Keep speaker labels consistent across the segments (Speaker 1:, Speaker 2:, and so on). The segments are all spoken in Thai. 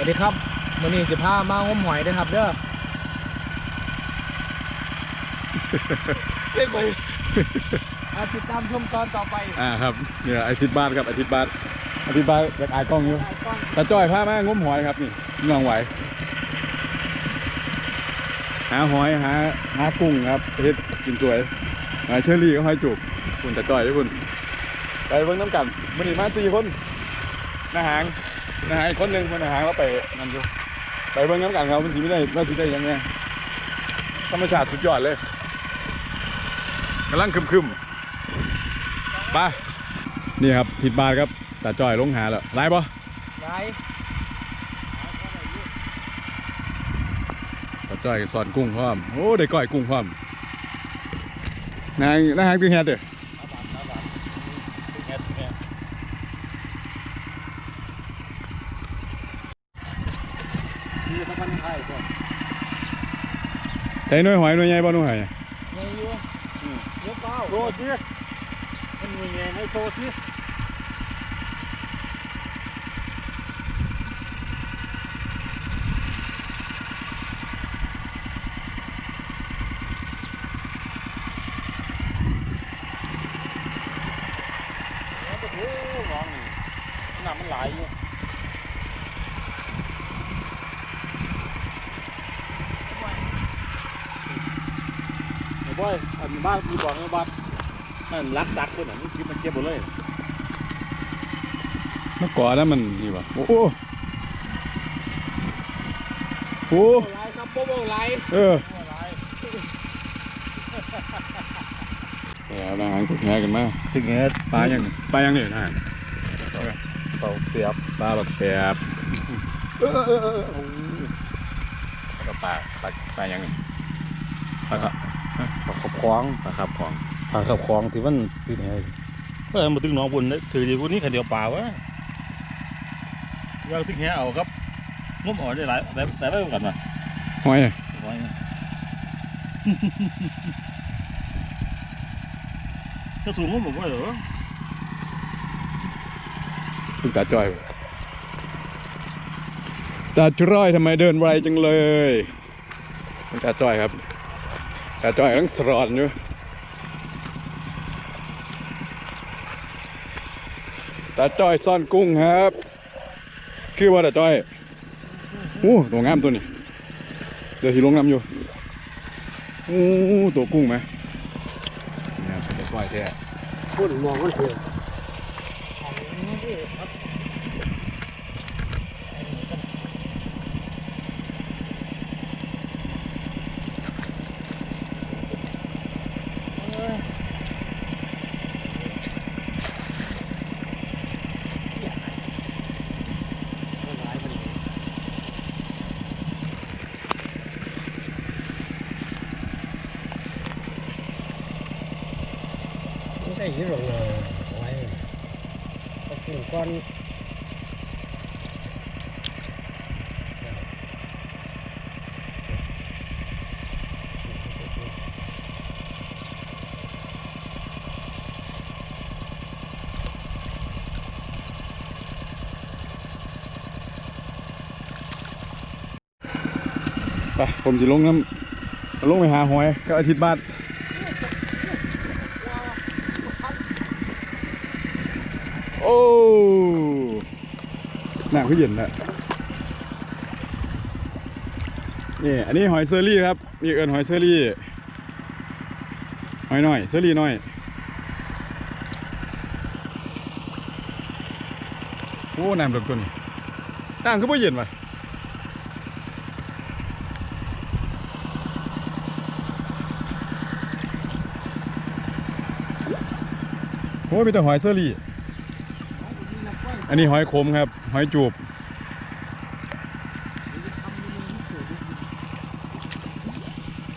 Speaker 1: วัสดีครับวันนี้สิพามางมหอยเด้อครับ เด้อเล่นไปอาติดตามชมตอนต่อไป
Speaker 2: อ่าครับเนี่ยอาทิตย์บาทครับอาทิตย์บาทอาทิตย์บาทอยากอายกล้องอยู่
Speaker 1: ถ่ายกล้อง
Speaker 2: ตาจ้อยพามางมหอยครับนี่น้องไหวหาหอยหาหากุ้งครับเฮ็ดกินสวยหาเชอรี่ก็หอยจุกคุณตาจ้อยด้วยคุณไปเบิ่งน้ำกันมันนี่มาสี่คนนาหาง นาหางอีกคนหนึ่งคนนาหางเราไปนั่นอยู่ไปเบิ่งน้ำกันครับมันสิไม่ได้ว่าสิได้ยังไงธรรมชาติสุดยอดเลยกำลังคึมๆไปนี่ครับผิดบาทครับตาจ้อยลงหาแล้วไล่ปะ
Speaker 1: ไลฟ์
Speaker 2: ตาจ้อยสอนกุ้งพร้อมโอ้ได้ก้อยกุ้งพร้อมนางนางหางตึงแฮดเด้อ
Speaker 1: มีสักวันไทยก่อน
Speaker 2: ใช้หน่วยหอยหน่วยใหญ่บ่หน่วยหอย
Speaker 1: ไงอยู่เยอะเปล่า
Speaker 3: โซซิมันมีไงให้โซซิ
Speaker 1: โอ้โหร้องนี่น้ำมันไหลอยู่
Speaker 3: ไอ้บ อยอันบ้านมีบอกไอ้บ้านนั่นรักดักคนอะนี่คิดมันเก็บหมดเลย
Speaker 2: เมื่อก่อนนั้นมันนี่วะโอ้โหโอ้
Speaker 1: โอ้ไหลครับโป๊ะโป๊ะไหล
Speaker 2: เออ
Speaker 1: โป๊ะไหล
Speaker 2: แล้วนางหางกุ้งแฮกันมา
Speaker 3: ถึงไง
Speaker 2: ปลายังปลายังเนี่ยนาง
Speaker 3: เป่าเปียบ
Speaker 2: ปลาแบบแสบ
Speaker 1: เออเออเออเออโอ้ย
Speaker 2: แล้วก็ปลาปลาปลายังไงปลาครับ
Speaker 3: ปลา ขับคล้อง
Speaker 2: ปลาครับของ
Speaker 3: ปลาขับคล้องที่มันถึงไงเออมาถึงหน้องบุญถือดีกูนี่ขันเดียวป่าวะยังถึงแหเอาครับงมอ่อนได้หลายแต่แต่ไม่กันมา
Speaker 2: หอย
Speaker 3: ไว้จะสูงงมผมว่าเหรอ
Speaker 2: คุณตาจ้อยตาจ้อยทำไมเดินไวจังเลยคุณตาจ้อยครับ แต่จ้อยกำลังสรอนอยู่ตาจ้อยซ่อนกุ้งครับคือว่าตาจ้อยอู้ตัวงามตัวนี้ เดี๋ยวที่ลงน้ำอยู่อู้ตัวกุ้งไหมนี่ครับตาจ้อยแท้
Speaker 1: พูดมองมันเถอะ ไม่ได้ยินหรอไว้ตะกินก้อน
Speaker 2: ไปผมจะลงน้ำลงไปหาหอยก็อาทิตย์บาท หนักขึ้นเย็นแล้วนี่อันนี้หอยเซอรี่ครับนี่เอินหอยเซอรี่หอยหน้อยเซอรี่หน้อยโอ้น้ำเดือดตัวนี้น้ำก็ไม่เย็นว่ะโอ้ยมีแต่หอยเซอรี่ อันนี้หอยขมครับ หอยจูบ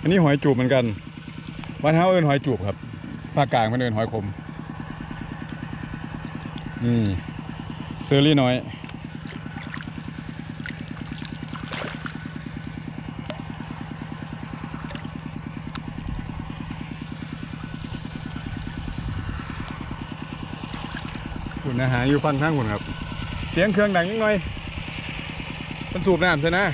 Speaker 2: อันนี้หอยจูบเหมือนกันบ้านเฮาเอิ้นหอยจูบครับภาคกลางมันเอิ้นหอยขมนี่เซอรี่น้อยคุณอาหารอยู่ฟังข้างคุณครับ เสียงเครื่องดังนิดหน่อย มันสูบน้ำใช่นะ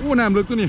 Speaker 2: อู้น้ำลึกตัวนี้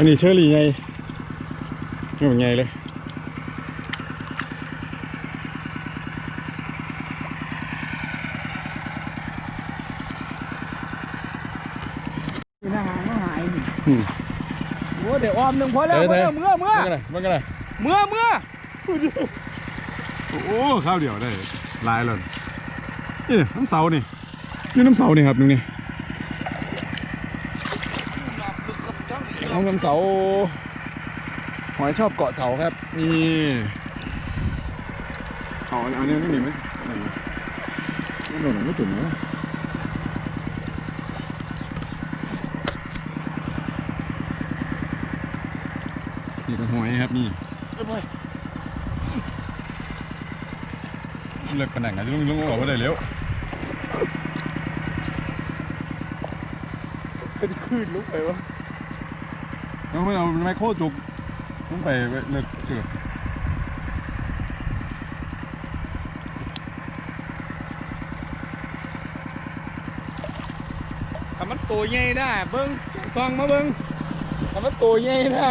Speaker 2: อันนี้เชอรี่ไงนี่มันไงเลย
Speaker 1: ทหารเขาหาย
Speaker 2: อืม
Speaker 1: โอ้เดี๋ยวออมหนึ่งพอแล้ว
Speaker 2: เดี๋ยว
Speaker 1: พอแล้ว
Speaker 2: เดี๋ยว
Speaker 1: เมื่อเมื่อ
Speaker 2: มันกันเลยมันกันเลย
Speaker 1: เมื่อเมื่อ
Speaker 2: โอ้ข้าวเดียวได้หลายเลยนี่น้ำเสานี่นี่น้ำเสานี่ครับนึงนี่ ห้องน้ำเสาหอยชอบเกาะเสาครับ นี่เอาอันนี้นี่ไหมอันนี้ไม่โดนไม่ตุ่นนะนี่ก็หอยครับนี่เลิกปานนังอาจจะลุงลุงบอกว่าได้เร็ว
Speaker 1: เป็นคลื่นลุกไปวะ
Speaker 2: น้องเพื่อนเอาไมโครจุกลุงไปเลิกเกิด
Speaker 1: ถ้ามันตัวใหญ่ได้เบิ้งซองมาเบิ้งถ้ามันตัวใหญ่ได้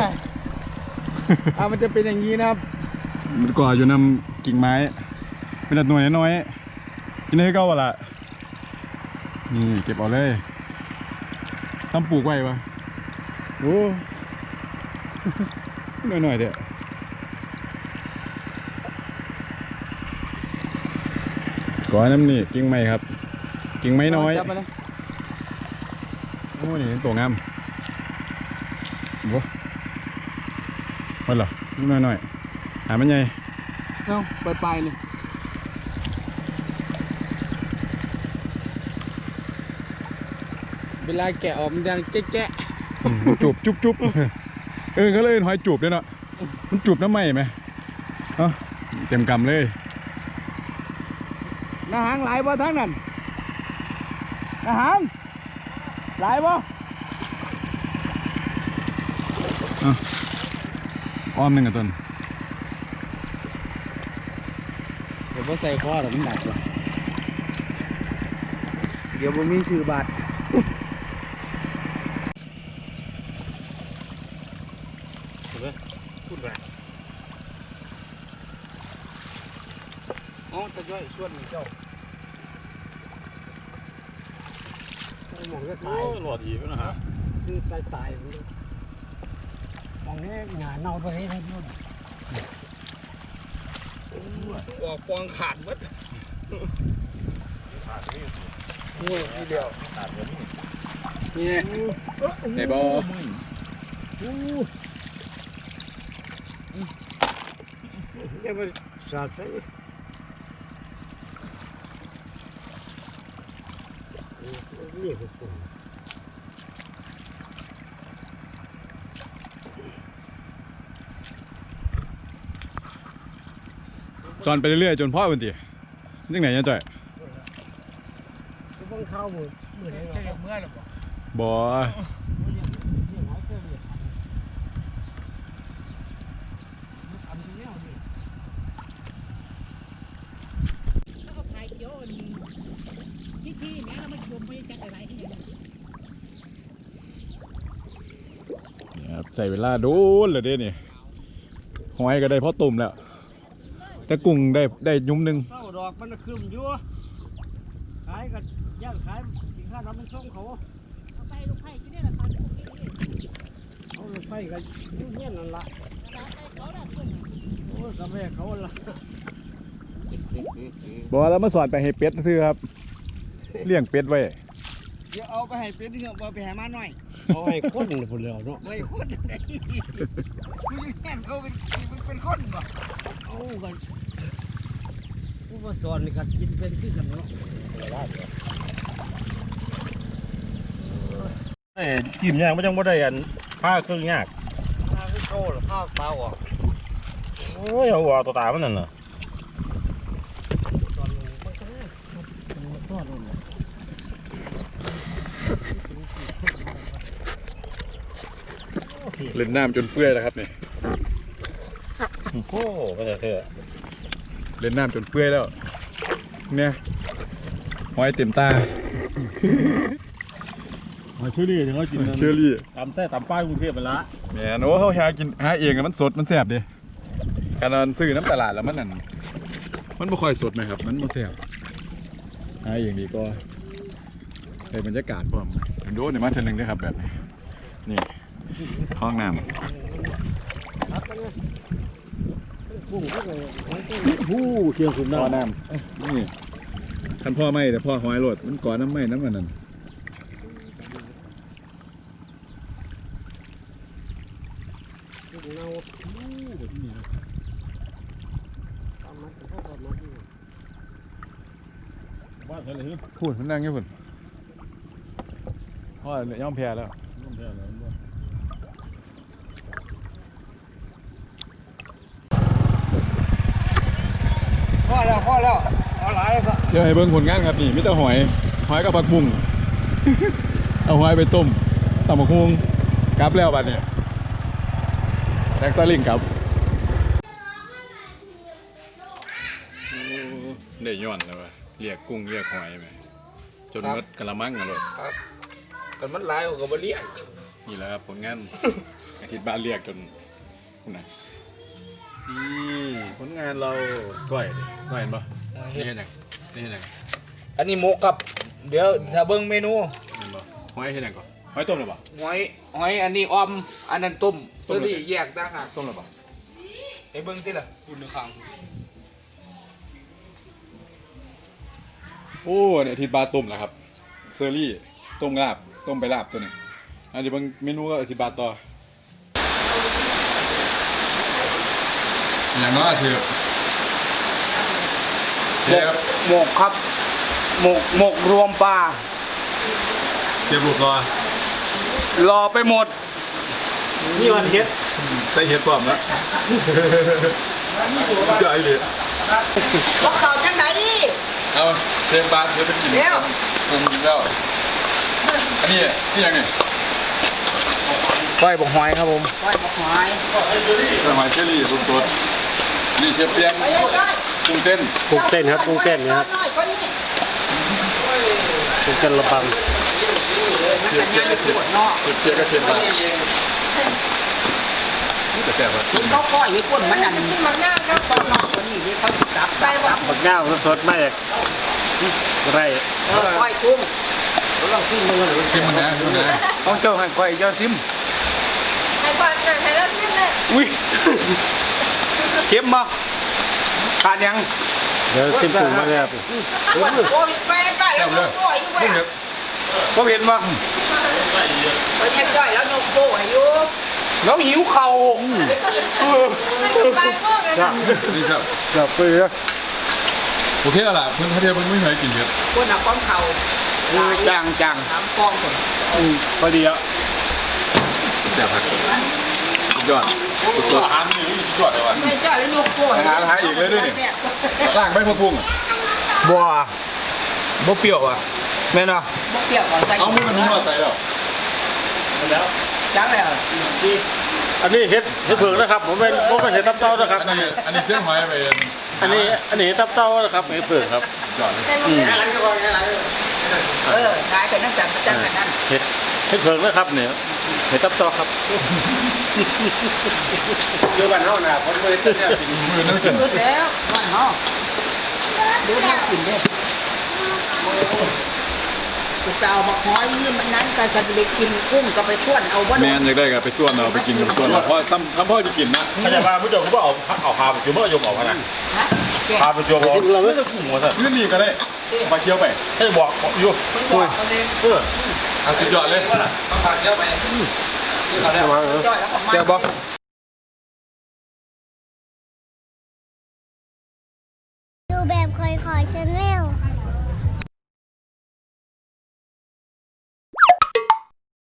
Speaker 1: อ่ามันจะเป็นอย่างนี้นะครับ
Speaker 2: มันก่ออยู่นำกิ่งไม้ เป็นแต่หน่วยน้อยๆกินให้เก้าว่ะละนี่เก็บเอาเลยทำปลูกไว้ปะโอ้ หน่อยๆเดี๋ยวก่อน้ำนี่กิ่งไม้ครับ กิ่งไม้น้อย
Speaker 1: จับมาเลย
Speaker 2: โอ้นี่ตัวงามโว้มันเหรอน้อยหน่อยๆหามันใหญ่
Speaker 1: เอาไปไปนี่เวลาแกะออกมันยังแจ๊ะ
Speaker 2: อืมจูบจุ๊บจุ๊บ เออเขาเลยหอยจูบด้วยเนาะมันจูบน้ำไหมไหมเอ้าเต็มกำเลย
Speaker 1: ๆนาหางหลายบ่ทั้งนั้นนาหางหลายบ่
Speaker 2: อ้อมหนึ่งกับต้น
Speaker 1: เดี๋ยวบ่ใส่คอหรอกมันหนักว่ะเดี๋ยวบ่มีชื่อบาท
Speaker 3: เห็นไหมพูดไป
Speaker 1: อ๋ อตะย้อยชวนเจ้าหมองจะ
Speaker 3: โอ้
Speaker 1: ตาย
Speaker 3: หลอดอีกแล้วนะฮะ
Speaker 1: คือตายตายมันมองนี้หงาเน่าตัวนี้ทั้งนู้นออกปองขาดหมด
Speaker 3: ขาดนี่
Speaker 1: นี่ทีเดียว
Speaker 3: ขาดเลยนี่
Speaker 1: นี่
Speaker 2: ไหนบอ
Speaker 1: เดี๋ยวมันสาดใส่
Speaker 2: สอนไปเรื่อยๆจนพ่อวันตียังไหนยังจ่อย
Speaker 1: ต้องเข้าหมดเมื่อไหร่จะเมื่อหรอ
Speaker 2: บอ
Speaker 4: แล้วก็พายเขียวอันที่ที่แม้แล้วมันจมไม่จักอะไรที่ไหน
Speaker 2: ครับใส่เวลาโดนเลยเด้นี่หอยก็ได้พ่อตุ่มแล้ว แต่กุ้งได้ได้ยุ้มหนึ่ง
Speaker 1: เศร้าดอกมันคืมอยู่ขายกันย่างขายสินค้าทำเป็นส่งเขา
Speaker 4: เอาไปลูกไผ่ที่นี่แหละตอนที่ผมนี่
Speaker 1: เอาไปไฟกันยุ่งเงี้ยนั่นละ
Speaker 4: ร้านไปเขาละคน
Speaker 1: โอ้ยกาแฟเขาละ
Speaker 2: บอกว่าแล้วมาสอนไปให้เป็ดซื้อครับ เลี้ยงเป็ดไว้
Speaker 5: เดี๋ยวเอาไปให้เป็ดเถอะเอาไปให้มาหน่อย
Speaker 3: เอาให้คนหนึ่งคนเดียวเนาะ
Speaker 5: ไว้คนไหนกูอยู่แค่นเขาเป็นเป็นเป็นคนบ่
Speaker 4: เอากันผู้มาสอนนี่ก็กินเป็นที่กันเนาะ
Speaker 3: เอ้ยจิ้มยากไม่ต้องบ่ได้อันผ้าเครื่องยาก
Speaker 4: ถ้าคือโตหรือภาคเปล่าอะ
Speaker 3: โอ้ยเอาหัวตัวตามันนั่นน่ะ
Speaker 4: สอนมันก็มันมาสอนมัน
Speaker 2: เล่นน้ำจนเปื่อยแล้วครับนี่
Speaker 3: โอ้ก็จะเถอะ
Speaker 2: เล่นน้ำจนเปื่อยแล้ว เนี่ยหอยเต็มตา
Speaker 3: มาช่วยดิถึงเขากิน
Speaker 2: เชอรี่
Speaker 3: ตามแท้ตามป้ายกรุงเทพไปละ
Speaker 2: แหมโอ้เขาหากินหาเองอะมันสดมันแซ่บดิการนซื้อน้ำตลาดแล้วมันนั่นมันไม่ค่อยสดไหมครับ มันไม่แซ่บหาเองดีก็ในบรรยากาศพร้อมโดนในมาเทอหนึงด้วยครับแบบนี้นี่ ห้องน้ำ
Speaker 3: ผู้ผู้เที่ยวสุด
Speaker 2: พ่อ
Speaker 3: น้ำ
Speaker 2: น้ำนี่ท่านพ่อไม่แต่พ่อหอยโรดมันก่อนน้ำไม่น้ำมันนั่น
Speaker 3: บ้านเท่าไหร่
Speaker 2: พูดมันนั่งอยู่พุ่นพ่อย่อมแพ้แล้ว
Speaker 3: น้ำแท้เลยบ่
Speaker 5: พ อแล้วพอแล้วเอาหลายก็
Speaker 2: เดี๋ยวให้เบิ่งผลงานครับนี่มิตรหอย หอยกับผักบุ้ง เอาหอยไปต้มตำบักฮุงกลับแล้วบัดนี้แท็กซาลิงครับได้ย้อนแล้วว่ะเรียกกุ้งเรียกหอยไหมจนหมดกะละมังอะเลย
Speaker 5: กันมันหลายกว่าบ่เลี้ยง
Speaker 2: นี่แหละครับผลงานอาทิตย์บ้านเรียกจนนะ นี่ผลงานเราสวยดิสวยเห็นปะนี่เห็นยังนี่เห็นยัง
Speaker 5: อันนี้หมกครับ เดี๋ยวถ้าเบิ่งเมนู
Speaker 2: เห็นปะหอยเห็นยังก่อนหอยต้มหรือเปล่า
Speaker 5: หอยหอยอันนี้ออม อันนั้นต้มเซอรี่แยกต่างหาก
Speaker 2: ต้มหรือเปล่า
Speaker 5: ไอ้เบิ่งติล่ะคุณนึกข้าง
Speaker 2: โอ้เนี่ยอาทิตย์บาต้มแล้วครับเซอรี่ต้มลาบต้มไปลาบตัวนี้อันนี้บางเมนูก็อาทิตย์บาต่อ อย่างน้อยคือเทียบ
Speaker 5: หมกครับ หมกหมกรวมปลา
Speaker 2: เทียบรูปรอ
Speaker 5: รอไปหมด
Speaker 3: นี่วันเฮ็ด
Speaker 2: ใส่เห็ดปลอมแล้วสุดยอดเลย
Speaker 6: บอกเขาจังไหน
Speaker 2: เอาเชฟบาสเดี๋ยวไปกิน
Speaker 6: เร็ว
Speaker 2: ปรุงแล้วอันนี้นี่ยังไง
Speaker 5: ก้อยบอกหอยครับผม
Speaker 6: ปล่อยบอกหอย
Speaker 2: สมัยเชอรี่ปรุงตัว นี่เชฟเปียง
Speaker 6: ไปเลยได้
Speaker 2: ปรุงเต้น
Speaker 3: กุ้งเต้นครับกุ้งเต้นนะครับ
Speaker 6: หน่อยคนนี้
Speaker 3: กุ้งเต้นระบัง
Speaker 2: เชฟเปียงก็เชฟเชฟเปียงก็เชฟบาสนี่แต่แซ่บครับ
Speaker 6: เขาปล่อยไว้ก้นมันนั่นมันง่ายก็ตอนนอกคนนี้ที่เขาจับไปว่า
Speaker 3: บักย่างสดๆมาจากไร
Speaker 6: เออปล่อยกุ้ง
Speaker 2: ชิมมันนะชิมมันนะ
Speaker 5: ต้องเจ้าให้ก้อยเจ้าซิม
Speaker 6: ให้ก่อนหน่อยให้เราชิมเลย
Speaker 5: อุ้ย เค็มบ่ขาดยัง
Speaker 3: เดี๋ยวซิมปรุงมาเลยครับ
Speaker 6: โอ้ยไปใกล้แล้วนกโป้ยอยู่
Speaker 2: ปรุง
Speaker 6: แม่
Speaker 2: เห็ด
Speaker 5: ก็เห็นบ่
Speaker 6: ไปยังใกล้แล้วนกโป้ยอยู่
Speaker 5: น้องหิวเข่าเออ
Speaker 6: มันอยู่ปลายพวกเลยนะ
Speaker 2: นี่ครับ
Speaker 3: จับไปเลย
Speaker 2: โอเคแล้วล่ะเพื่อนเขาเทียบมันไม่เคยกินเห็ด
Speaker 6: คนเอาความเข่า
Speaker 5: มือจางจาง
Speaker 6: ถามกองคน
Speaker 3: พอดีอะ
Speaker 2: แซ่บครับสุด ยอดสุดยอดอาหารนี่สุดยอดเลยว่ะ
Speaker 6: ไม่ใช่แล้วนกโป้ย
Speaker 2: อาหารหาอีกเลยด้วยนี่ล่างใบผักบุ้งอะ
Speaker 5: บัวบ่เปรี้ยวอะแม่นบ่
Speaker 6: บ่เปรี้ยวก่อนใส่
Speaker 2: เอามือมันมาใส่แล้ว
Speaker 6: จังเลย
Speaker 3: อันนี้เฮ็ดเฮ็ดเผือกนะครับผมเป็นผมเป็นเฮ็ดตับเต้านะครับ
Speaker 2: อันนี้อันนี้เสี้ยงหอยไป
Speaker 3: อันนี้อันนี้ตับเต้านะครับเฮ็ดเผือกครับ
Speaker 2: สุดยอดเลย
Speaker 6: เออขายกันนั่งจังจังกันนั่น
Speaker 3: เฮ็ดเฮ็ดเผือกนะครับเนี่ยเฮ็ดตับเต้าครับ
Speaker 5: คือบ้านเฮานะผมบ่ได้ซื้อแนี่ยไม่
Speaker 2: งกิน
Speaker 6: รู้แล้วบ้านเฮาดูน่ากินเด้อกูจะเอามาห้อยนี่มันนั้นกันก็จะไปกินกุ้งก็ไปส่วนเอาบ่
Speaker 2: แเนาะนอยากได้กันไปส่วนเอาไปกินกับส่วนเพราะซ้ำทำพ่อจะกินนะ
Speaker 3: เข้าใจป่ผู้ชมเขาบอกเอาเอาพาไปจุ่เมื่อโยมบอกว่านะพาไปจุ่บอกเราไม่ต้องกุ้งหัวสัตว์
Speaker 2: ยื่นนี่ก็ได้มาเคี่ยวไป
Speaker 3: ให้บอกบยู่
Speaker 6: คนบอกเขาเย
Speaker 3: เออ
Speaker 2: เอาสุดยอดเลย
Speaker 6: ต้องพาเคี้ยวไป
Speaker 1: เดี๋ยวบอก
Speaker 7: ดูแบบคอยๆชาแนล